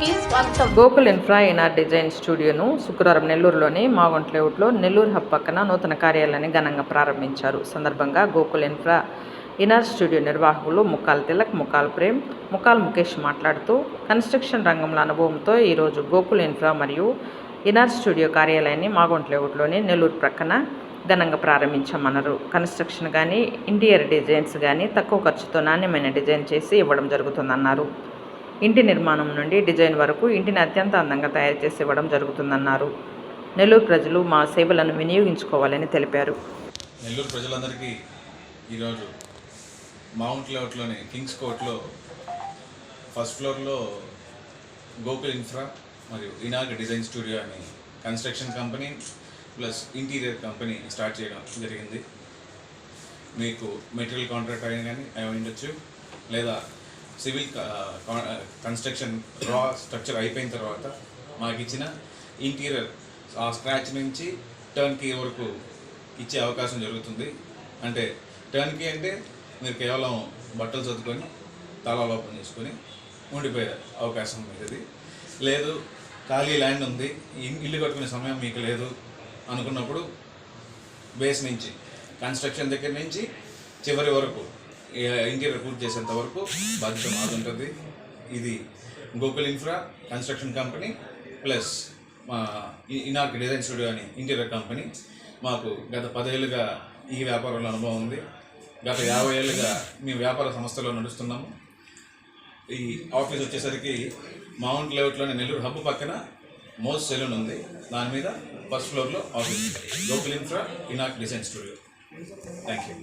కి స్వాగతం Gokul infra NR design స్టూడియోను శుక్రవారం నెల్లూరులోని మాగుంట్ లేఅవుట్లో నెల్లూరు హబ్ పక్కన నూతన కార్యాలయాన్ని ఘనంగా ప్రారంభించారు. సందర్భంగా గోకుల్ ఇన్ఫ్రా ఇనార్ స్టూడియో నిర్వాహకులు ముక్కాల్ తిలక్ ముక్కాల్ ప్రేమ్ ముక్కాల్ ముఖేష్ మాట్లాడుతూ కన్స్ట్రక్షన్ రంగంలో అనుభవంతో ఈరోజు గోకుల్ ఇన్ఫ్రా మరియు ఇనార్ స్టూడియో కార్యాలయాన్ని మాగుంట్ లేఅవుట్లోని నెల్లూరు ప్రక్కన ఘనంగా ప్రారంభించామన్నారు. కన్స్ట్రక్షన్ కానీ ఇంటీరియర్ డిజైన్స్ కానీ తక్కువ ఖర్చుతో నాణ్యమైన డిజైన్ చేసి ఇవ్వడం జరుగుతుందన్నారు. ఇంటి నిర్మాణం నుండి డిజైన్ వరకు ఇంటిని అత్యంత అందంగా తయారు చేసి ఇవ్వడం జరుగుతుందన్నారు. నెల్లూరు ప్రజలు మా సేవలను వినియోగించుకోవాలని తెలిపారు. నెల్లూరు ప్రజలందరికీ ఈరోజు మౌంట్ లేఅవుట్లోని కింగ్స్ కోర్ట్లో ఫస్ట్ ఫ్లోర్లో గోకుల్ ఇన్ఫ్రా మరియు ఇనాగ్ డిజైన్ స్టూడియో అని construction company plus interior company start చేయడం జరిగింది. మీకు మెటీరియల్ కాంట్రాక్ట్ అయినా కానీ అయి ఉండొచ్చు. లేదా సివిల్ కన్స్ట్రక్షన్ రా స్ట్రక్చర్ అయిపోయిన తర్వాత మాకు ఇచ్చిన ఇంటీరియర్ ఆ స్క్రాచ్ నుంచి టర్న్ కీ వరకు ఇచ్చే అవకాశం జరుగుతుంది. అంటే టర్న్ కీ అంటే మీరు కేవలం బట్టలు చదువుకొని తలాలు ఓపెన్ చేసుకొని ఉండిపోయే అవకాశం మీది లేదు ఖాళీ ల్యాండ్ ఉంది ఇల్లు కట్టుకునే సమయం మీకు లేదు అనుకున్నప్పుడు బేస్ నుంచి కన్స్ట్రక్షన్ దగ్గర నుంచి చివరి వరకు ఇంటీరియర్ పూర్తి చేసేంత వరకు బాధ్యత మాది ఉంటుంది. ఇది Gokul infra construction company plus మా ఇనార్క్ డిజైన్ స్టూడియో అని ఇంటీరియర్ కంపెనీ. మాకు గత పదేళ్ళుగా ఈ వ్యాపారంలో అనుభవం ఉంది. గత యాభై ఏళ్ళుగా మేము వ్యాపార సంస్థలో నడుస్తున్నాము. ఈ ఆఫీస్ వచ్చేసరికి మౌంట్ లేఅవుట్లోని నెల్లూరు హబ్ పక్కన మోస్ సెలూన్ ఉంది. దాని మీద ఫస్ట్ ఫ్లోర్లో office. Gokul infra Enoch design studio. Thank you